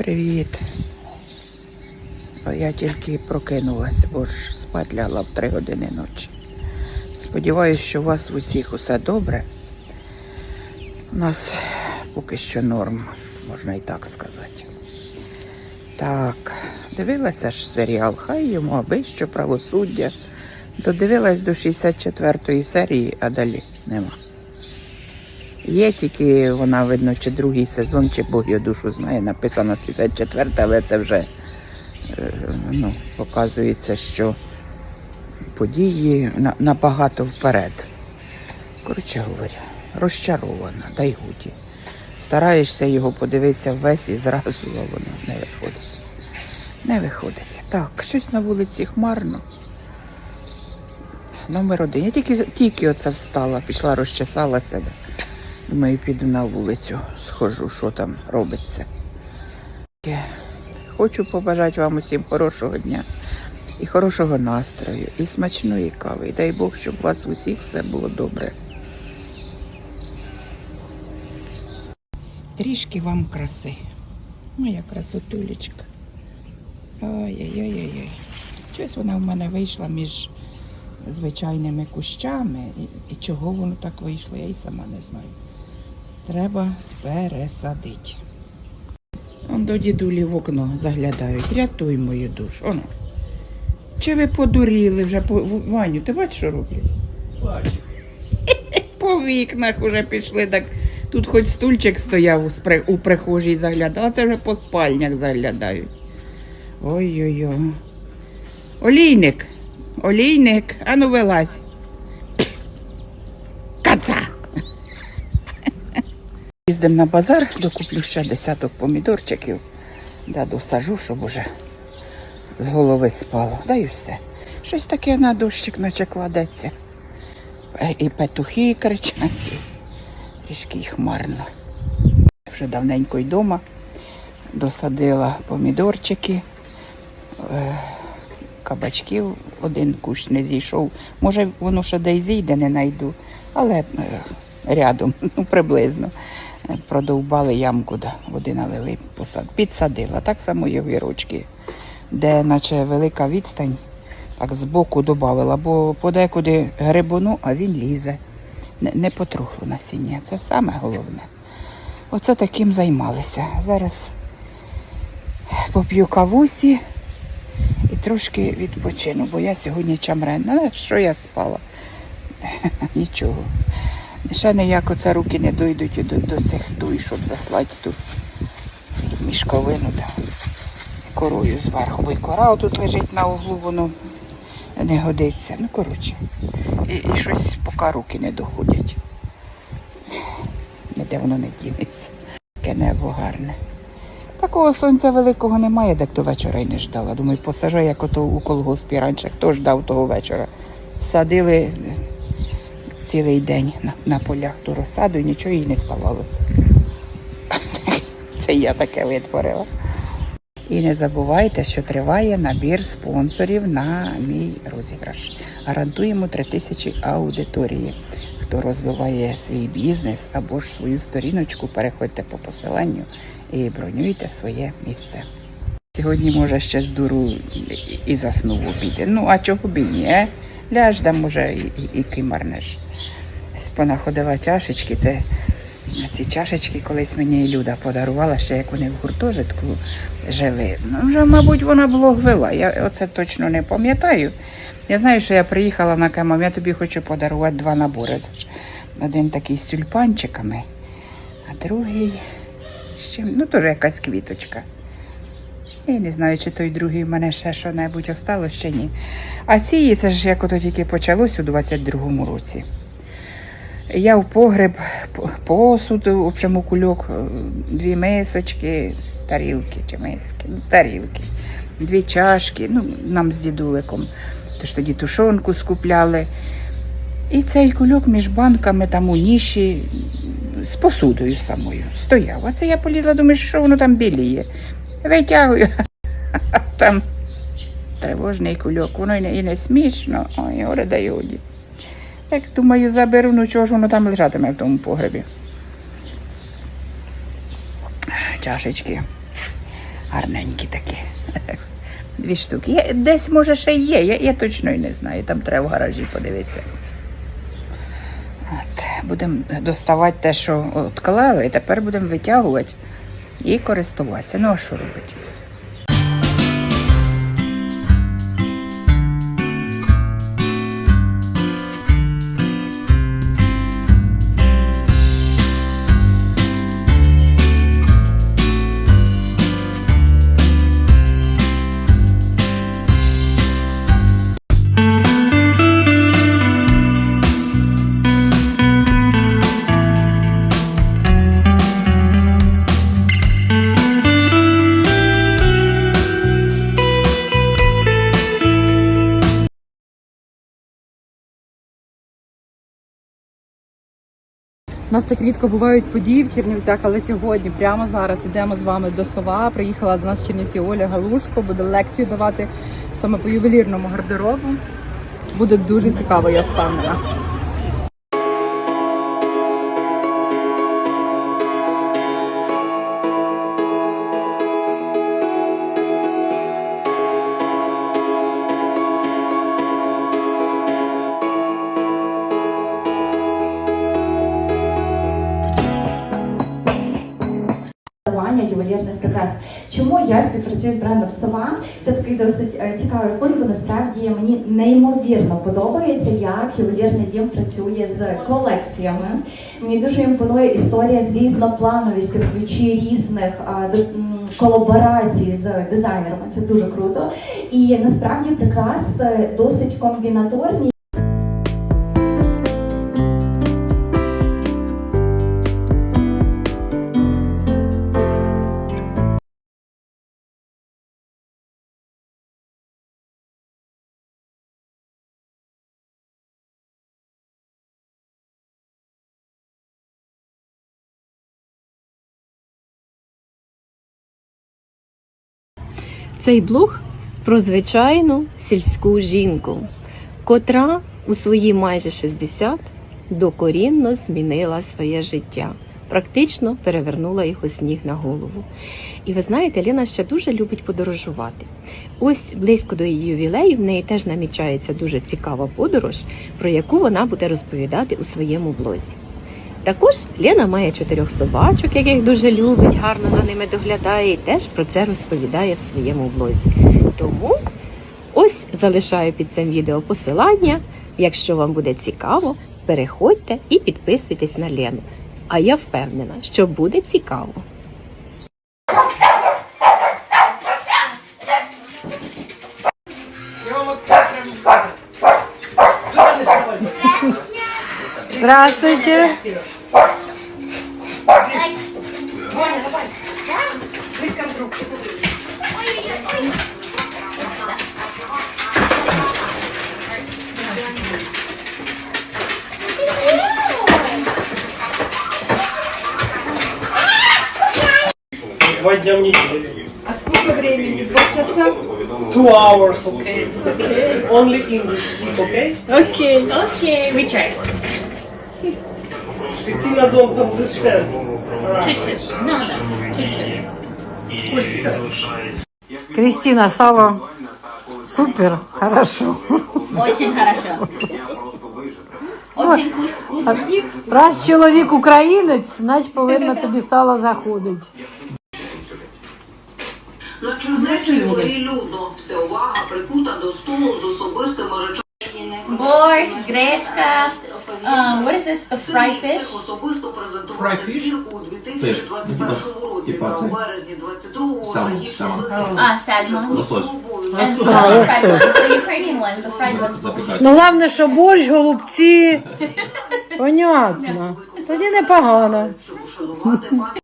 Привіт. Я тільки прокинулась, бо ж спать лягла в три години ночі. Сподіваюсь, що у вас в усіх усе добре. У нас поки що норм, можна і так сказати. Так, дивилася ж серіал, хай йому аби що правосуддя. Додивилась до 64-ї серії, а далі нема. Є тільки вона, видно, чи другий сезон, чи Бог його душу знає, написано 64, але це вже е, ну, показується, що події набагато вперед. Коротше говоря, розчарована, дай годі. Стараєшся його подивитися весь і зразу, а воно не виходить. Не виходить. Так, щось на вулиці хмарно. Номер один. Я тільки, тільки оце встала, пішла, розчесала себе. Думаю, піду на вулицю, схожу, що там робиться. Хочу побажати вам усім хорошого дня і хорошого настрою, і смачної кави. І дай Бог, щоб у вас усіх все було добре. Трішки вам краси. Моя красотулечка. Ой-ой-ой-ой. Щось вона в мене вийшла між звичайними кущами. І, і чого воно так вийшло, я й сама не знаю. Треба пересадити. Он до дідулі в окно заглядають. Рятуй мою душу. Оно. Чи ви подуріли вже по Ваню, ти бачиш, що роблять? Бачу. По вікнах вже пішли, так тут хоч стульчик стояв у прихожій заглядав, а це вже по спальнях заглядають. Ой-ой-ой. Олійник, олійник, ану вилазь. Їздимо на базар, докуплю ще десяток помідорчиків, да досажу, щоб уже з голови спало. Да і все. Щось таке на дощик наче кладеться. І петухи кричать, і трішки й хмарно. Вже давненько й дома досадила помідорчики, е, кабачків один кущ не зійшов. Може, воно ще де й зійде, не знайду, але е, рядом, ну приблизно. Продовбали ямку, да, води налили, посад, підсадила. Так само і огірочки, де наче велика відстань, так збоку додавила, бо подекуди грибуну, а він лізе. Не, не потрухло насіння. Це саме головне. Оце таким займалися. Зараз поп'ю кавусі і трошки відпочину, бо я сьогодні чамренна. Ну, що я спала? Нічого. Ще ніяк оце руки не дойдуть до, до цих дуй, щоб заслати ту мішковину та корою зверху. Бо й кора тут лежить на углу, воно не годиться. Ну, коротше. І, і щось поки руки не доходять. Ніде воно не дінеться. Таке небо гарне. Такого сонця великого немає, так до вечора й не ждала. Думаю, посажу, як ото у колгоспі раніше. Хто ждав того вечора? Садили цілий день на, на полях ту розсаду і нічого їй не ставалося. Це я таке витворила. І не забувайте, що триває набір спонсорів на мій розіграш. Гарантуємо 3000 аудиторії. Хто розвиває свій бізнес або ж свою сторіночку, переходьте по посиланню і бронюйте своє місце. Сьогодні, може, ще з дуру і- заснув в обіді. Ну, а чого б і ні? Ляж да, може, і, і, і кимарнеш. Понаходила чашечки, це ці чашечки колись мені і Люда подарувала, ще як вони в гуртожитку жили. Ну, вже, мабуть, вона блог вела. Я оце точно не пам'ятаю. Я знаю, що я приїхала на камам, я тобі хочу подарувати два набори. Один такий з тюльпанчиками, а другий з чим, ну теж якась квіточка. Я не знаю, чи той другий в мене ще що-небудь осталось, чи ні. А ці, це ж як ото тільки почалось у 22-му році. Я в погреб, посуд, в общому кульок, е, дві мисочки, тарілки чи миски, ну, тарілки, дві чашки, ну, нам з дідуликом. Тож тоді тушонку скупляли. І цей кульок між банками там у ніші з посудою самою стояв. А це я полізла, думаю, що воно там біліє. Витягую, там тривожний кульок, воно і не, і не смішно, ой, горе да йоді. Як думаю, заберу, ну чого ж воно там лежатиме в тому погребі. Чашечки. Гарненькі такі. Дві штуки. Є, десь, може, ще є, я, я точно і не знаю. Там треба в гаражі подивитися. Будемо доставати те, що відклали, і тепер будемо витягувати і користуватися. Ну, а що робити? У нас так рідко бувають події в Чернівцях, але сьогодні, прямо зараз, йдемо з вами до Сова. Приїхала до нас в Чернівці Оля Галушко, буде лекцію давати саме по ювелірному гардеробу. Буде дуже цікаво, я впевнена. Ювелірних прикрас. Чому я співпрацюю з брендом Сова? Це такий досить е, цікавий пункт, бо насправді мені неймовірно подобається, як ювелірний дім працює з колекціями. Мені дуже імпонує історія з різноплановістю, ключі різних колаборацій з дизайнерами. Це дуже круто. І насправді прикрас е, досить комбінаторні. Цей блог про звичайну сільську жінку, котра у свої майже 60 докорінно змінила своє життя, практично перевернула у сніг на голову. І ви знаєте, Ліна ще дуже любить подорожувати. Ось близько до її ювілею в неї теж намічається дуже цікава подорож, про яку вона буде розповідати у своєму блозі. Також Лена має чотирьох собачок, яких дуже любить, гарно за ними доглядає і теж про це розповідає в своєму блозі. Тому ось залишаю під цим відео посилання. Якщо вам буде цікаво, переходьте і підписуйтесь на Лену. А я впевнена, що буде цікаво. Здравствуйте! Два дня в неделю. А сколько времени? Два часа? Two hours, okay? Only English okay? Окей. Окей. We try. Christina don't understand. Кристина, сало супер, хорошо. Очень хорошо. Очень вкусно. Раз чоловік українець, значить повинно тобі сало заходить. На чернечій горі людно. Вся увага прикута до столу з особистими речами. Борщ, гречка. What is this? A fried fish? Особисто fish? збірку у 2021 році та у березні 22-го трагічно Ah, salmon. And the А, fried лосось. The Ukrainian one, the fried ones. Ну головне, що борщ, голубці. Понятно. Тоді непогано. щоб ушанувати пам'ять